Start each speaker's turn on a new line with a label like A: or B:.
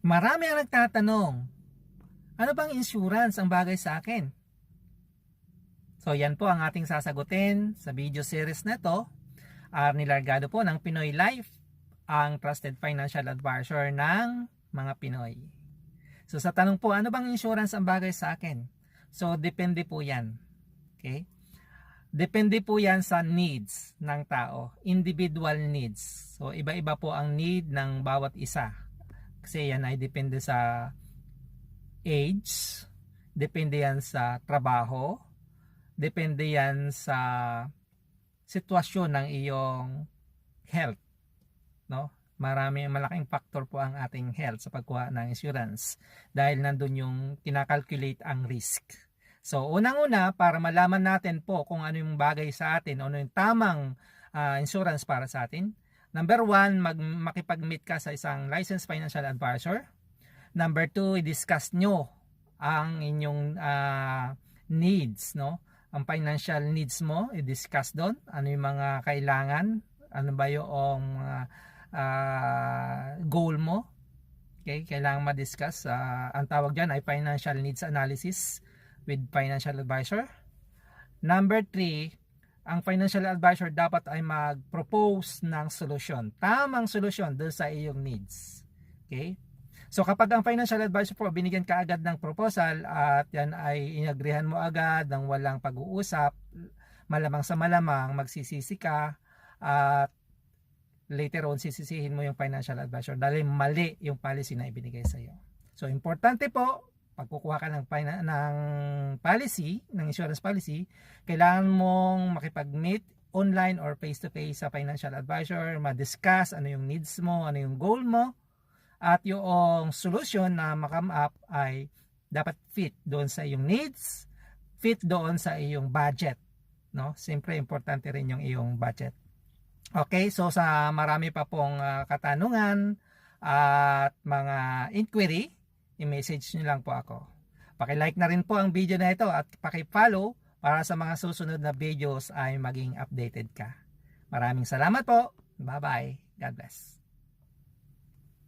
A: Marami ang nagtatanong, ano bang insurance ang bagay sa akin? So yan po ang ating sasagutin sa video series na to. Arnie Largado po ng Pinoy Life, ang trusted financial advisor ng mga Pinoy. So sa tanong po, ano bang insurance ang bagay sa akin? So depende po yan. Okay? Depende po yan sa needs ng tao. Individual needs. So iba-iba po ang need ng bawat isa. Kasi yan ay depende sa age, depende yan sa trabaho, depende yan sa sitwasyon ng iyong health. No? Marami, malaking factor po ang ating health sa pagkuha ng insurance dahil nandun yung kinakalculate ang risk. So, unang-una, para malaman natin po kung ano yung bagay sa atin, ano yung tamang ah, insurance para sa atin. Number one, mag, makipag-meet ka sa isang licensed financial advisor. Number two, i-discuss nyo ang inyong ah, needs, no? Ang financial needs mo, i-discuss doon. Ano yung mga kailangan? Ano ba yung ah, ah, goal mo? Okay, kailangan ma-discuss. Ah, ang tawag dyan ay financial needs analysis with financial advisor. Number three, ang financial advisor dapat ay mag-propose ng solusyon. Tamang solusyon doon sa iyong needs. Okay? So kapag ang financial advisor po binigyan ka agad ng proposal at yan ay inagrihan mo agad ng walang pag-uusap, malamang sa malamang magsisisi ka at later on sisisihin mo yung financial advisor dahil mali yung policy na ibinigay sa iyo. So importante po pag kukuha ka ng, ng policy, ng insurance policy, kailangan mong makipag-meet online or face-to-face sa financial advisor, ma-discuss ano yung needs mo, ano yung goal mo, at yung solution na makam up ay dapat fit doon sa iyong needs, fit doon sa iyong budget. No? Siyempre, importante rin yung iyong budget. Okay, so sa marami pa pong ah, katanungan at mga inquiry, i-message nyo lang po ako. Paki-like na rin po ang video na ito at paki-follow para sa mga susunod na videos ay maging updated ka. Maraming salamat po. Bye-bye. God bless.